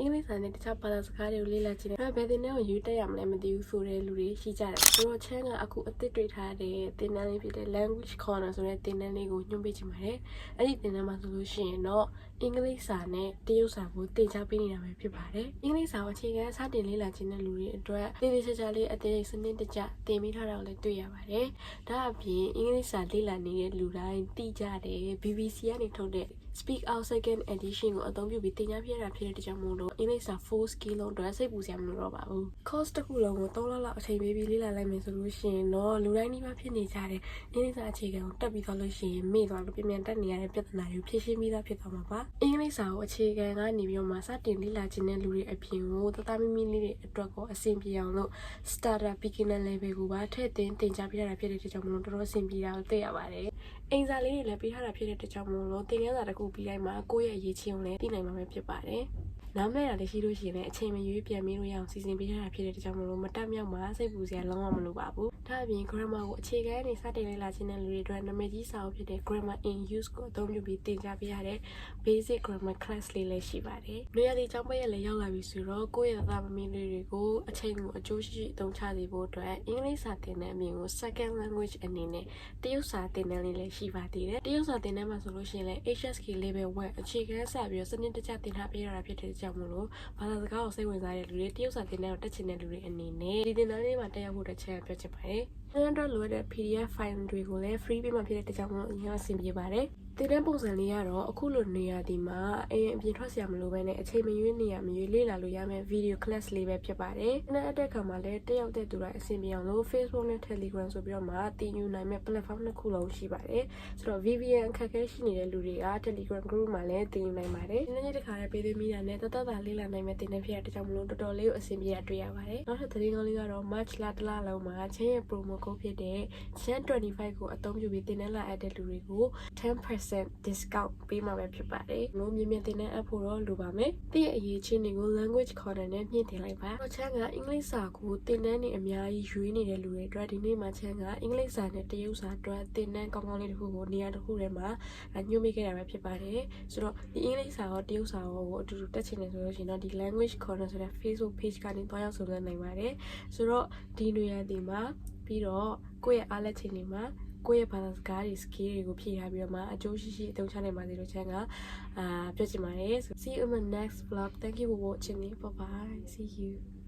အင်္ဂလိပ်စာနဲ့တခြားဘာသာစကားတွေကိုလေ့လာချင်တယ်ဒါပေမဲ့ဘယ်သင်တန်းကိုရွေးတက်ရမလဲမသိဘူးဆိုတဲ့လူတွေရှိကြတယ်ဆိုတော့ channel ကအခုအသစ်တွေ့ထားတဲ့သင်တန်းလေးဖြစ်တဲ့ language corner ဆိုတဲ့သင်တန်းလေးကိုညွှန်ပေးချင်ပါတယ်အဲ့ဒီသင်တန်းမှာဆိုလို့ရှိရင်တော့အင်္ဂလိပ်စာနဲ့တရုတ်စာကိုသင်ကြားပေးနေတာပဲဖြစ်ပါတယ်အင်္ဂလိပ်စာကိုအခြေခံစတင်လေ့လာခြင်းတဲ့လူတွေအတွက်တည်တည်ချာချာလေးအသေးစနစ်တကျသင်ပေးထားတာကိုလည်းတွေ့ရပါတယ်ဒါအပြင်အင်္ဂလိပ်စာလေ့လာနေတဲ့လူတိုင်းသိကြတယ် BBC ကနေထုတ်တဲ့ Speak Out Second Edition ကိုအသုံးပြုပြီးသင်ကြားပြရတာဖြစ်တဲ့ကြောင့်မို့လို့အင်္ဂလိပ်စာ4 skill လုံးအတွက်စိတ်ပူစရာမလိုတော့ပါဘူး course တစ်ခုလုံးကို3လလောက်အချိန်ပေးပြီးလေ့လာလိုက်မယ်ဆိုလို့ရှိရင်တော့လူတိုင်းနှိမဖြစ်နေကြတဲ့အင်္ဂလိပ်စာအခြေခံကိုတက်ပြီးသွားလို့ရှိရင်မေ့သွားလို့ပြင်ပြန်တက်နေရတဲ့ပြဿနာတွေကိုဖြေရှင်းပြီးသားဖြစ်သွားမှာပါအင်္ဂလိပ်စာကိုအခြေခံကနေပြီးတော့မှစတင်လေ့လာခြင်းတဲ့လူတွေအပြင်ကိုတသားမီမီလေးတွေအတွက်ကိုအဆင်ပြေအောင်လို့ starter beginner level ကိုပါထည့်သွင်းသင်ကြားပြရတာဖြစ်တဲ့ကြောင့်မို့လို့တော်တော်အဆင်ပြေတာကိုသိရပါတယ်အင်စာလေးတွေလည်းပေးထားတာဖြစ်တဲ့အတွက်ကြောင့်မို့လို့သင်ခန်းစာတစ်ခုပြီးတိုင်းမှာကိုယ့်ရဲ့အရေးချင်းကိုလည်းသိနိုင်မှာပဲဖြစ်ပါတယ် နားမလဲတာလည်းရှိလို့ရှိရင်လည်းအချိန်မရွေးပြန်မေးလို့ရအောင်စီစဉ်ပေးထားတာဖြစ်တဲ့အတွက်ကြောင့်မို့လို့မတက်မြောက်မှာစိတ်ပူစရာလုံးဝမလိုပါဘူး။ ဒါအပြင် grammar ကိုအခြေခံနေစတင်လေ့လာခြင်းတဲ့လူတွေအတွက်နာမည်ကြီးစာအုပ်ဖြစ်တဲ့ grammar in use ကိုအသုံးပြုပြီးသင်ကြားပေးရတဲ့ basic grammar class လေးလည်းရှိပါတယ်။လူရည်အကြောင်းပဲရလည်းရောက်လာပြီဆိုတော့ကိုယ့်ရဲ့သားသမီးလေးတွေကိုအချိန်ကိုအကျိုးရှိရှိအသုံးချစေဖို့အတွက်အင်္ဂလိပ်စာသင်တဲ့အပြင်ကို second language အနေနဲ့တရုတ်စာသင်တန်းလေးလည်းရှိပါသေးတယ်။တရုတ်စာသင်တန်းမှာဆိုလို့ရှိရင်လည်း HSK level 1အခြေခံစပြီးတော့စနစ်တကျသင်ထားပေးရတာဖြစ်တဲ့ကြောင့်မို့လို့ဘာသာစကားကိုစိတ်ဝင်စားတဲ့လူတွေတရုတ်စာသင်တန်းကိုတက်ချင်တဲ့လူတွေအနေနဲ့ဒီသင်တန်းလေးမှာတက်ရောက်ဖို့တစ်ချက်ပြောချင်ပါတယ်။သင်တန်းအတွက်လိုအပ်တဲ့ PDF file တွေကိုလည်း free ပေးမှဖြစ်တဲ့ကြောင့်မို့အရင်အဆင်ပြေပါတယ်။ တင်တဲ့ပုံစံလေးကတော့အခုလိုနေရာဒီမှာအရင်အပြင်ထွက်စရာမလိုဘဲနဲ့အချိန်မရွေးနေရမရွေးလေ့လာလို့ရမယ့် video class လေးပဲဖြစ်ပါတယ်။အဲ့တဲ့အခါမှာလည်းတက်ရောက်တဲ့သူတိုင်းအဆင်ပြေအောင်လို့ Facebook နဲ့ Telegram ဆိုပြီးတော့မှတင်ယူနိုင်မယ့် platform နှစ်ခုလုံးရှိပါတယ်။ဆိုတော့ VPN အခက်အခဲရှိနေတဲ့လူတွေက Telegram group မှာလည်းတင်ယူနိုင်ပါတယ်။ဒီနေ့တစ်ခါလေးပေးသွင်းမိတာနဲ့တသက်တာလေ့လာနိုင်မယ့်တင်တဲ့ဖြစ်တဲ့ကြောင့်မလို့တော်တော်လေးကိုအဆင်ပြေရတွေ့ရပါတယ်။နောက်ထပ်သတင်းကောင်းလေးကတော့ March လတစ်လလုံးမှာချင်းရဲ့ promo code ဖြစ်တဲ့ CHAN25 ကိုအသုံးပြုပြီးတင်တဲ့လာအပ်တဲ့လူတွေကို10% discount ပေးမှာပဲဖြစ်ပါတယ်။လို့မြင်မြင်တင်တဲ့အပ်ဖို့တော့လိုပါမယ်။ဒီရဲ့အရေးချင်းတွေကို language corner နဲ့မြင့်တင်လိုက်ပါ။တော့ချမ်းကအင်္ဂလိပ်စာကိုတင်တန်းနေအများကြီးရွေးနေတဲ့လူတွေအတွက်ဒီနေ့မှာချမ်းကအင်္ဂလိပ်စာနဲ့တရုတ်စာအတွက်တင်တန်းကောင်းကောင်းလေးတစ်ခုကိုနေရာတစ်ခုထဲမှာညှို့မိခဲ့တာပဲဖြစ်ပါတယ်။ဆိုတော့ဒီအင်္ဂလိပ်စာရောတရုတ်စာရောကိုအတူတူတက်ချင်တယ်ဆိုလို့ရှိရင်တော့ဒီ language corner ဆိုတဲ့ Facebook page ကနေတွားရောက်ဆုံလည်နိုင်ပါတယ်။ဆိုတော့ဒီနေရာဒီမှာပြီးတော့ကိုယ့်ရဲ့အားလက်ချိန်တွေမှာ ကိုယ့်ရဲ့ဘာသာစကားတွေ skill တွေကိုဖြည့်ထားပြီးတော့မှအကျိုးရှိရှိအသုံးချနိုင်ပါစေလို့ချမ်းကအာပြောချင်ပါတယ် so see you in the next vlog thank you for watching bye bye see you